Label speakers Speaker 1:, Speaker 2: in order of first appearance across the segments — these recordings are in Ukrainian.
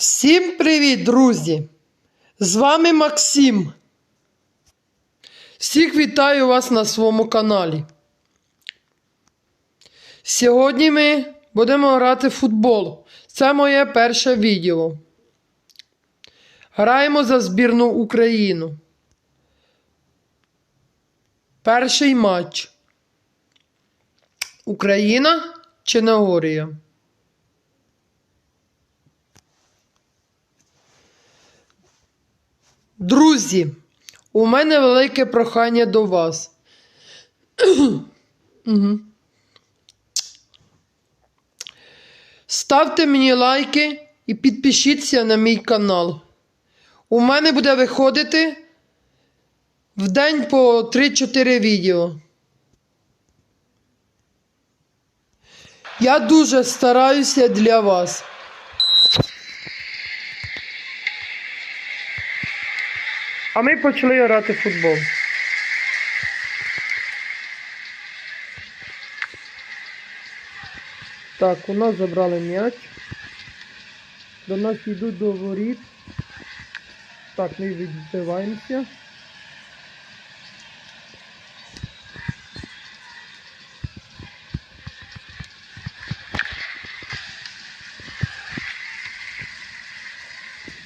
Speaker 1: Всім привіт, друзі! З вами Максим. Всіх вітаю вас на своєму каналі. Сьогодні ми будемо грати в футбол. Це моє перше відео. Граємо за збірну Україну. Перший матч. Україна чи Нагорія? Друзі, у мене велике прохання до вас. Ставте мені лайки і підпишіться на мій канал. У мене буде виходити в день по 3-4 відео. Я дуже стараюся для вас. А ми почали грати футбол. Так, у нас забрали м'яч. До нас йдуть до воріт. Так, ми відбиваємося.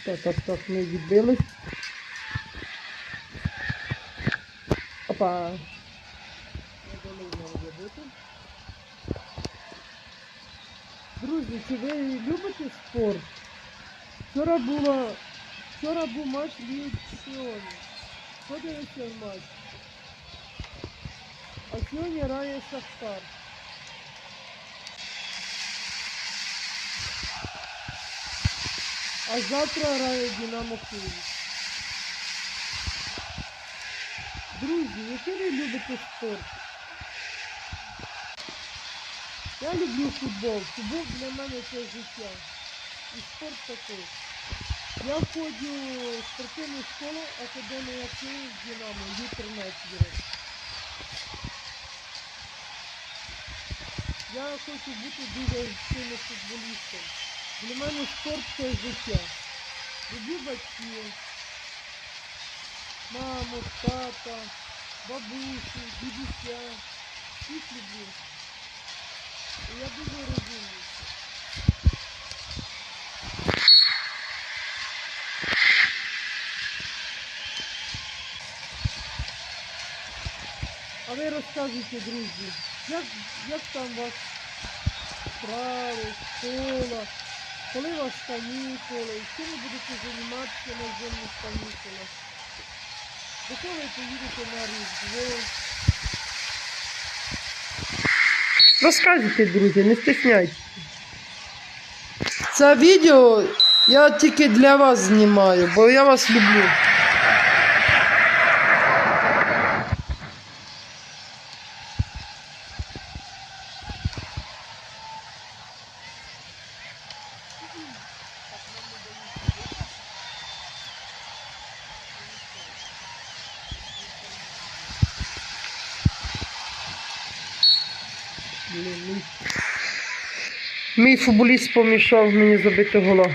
Speaker 1: Так, так, так, ми відбились. Опа. Друзі, чи ви любите спорт? Вчора було. Вчора був матч Ліги Чемпіонів. Подивися в матч. А сьогодні грає Шахтар. А завтра грає Динамо Київ. Друзі, який ви любите спорт? Я люблю футбол. Футбол для мене це життя. І спорт такий. Я входжу в спортивну школу Академія Київ Динамо Ю-13 років. Я хочу бути дуже сильним футболістом. Для мене спорт це життя. Люблю батьків, маму, тата, бабусю, дідуся. Всіх люблю. І я дуже розумний. А ви розказуйте, друзі, як, як там у вас справи, школа, коли у вас канікули, і чим ви будете займатися на зимних канікулах? До кого ви поїдете на Різдво? Розказуйте, друзі, не стесняйтесь. Це відео я тільки для вас знімаю, бо я вас люблю. Мій- футболіст помішав мені забити гола.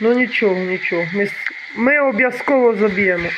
Speaker 1: Ну нічого, нічого. Ми, ми обов'язково заб'ємо.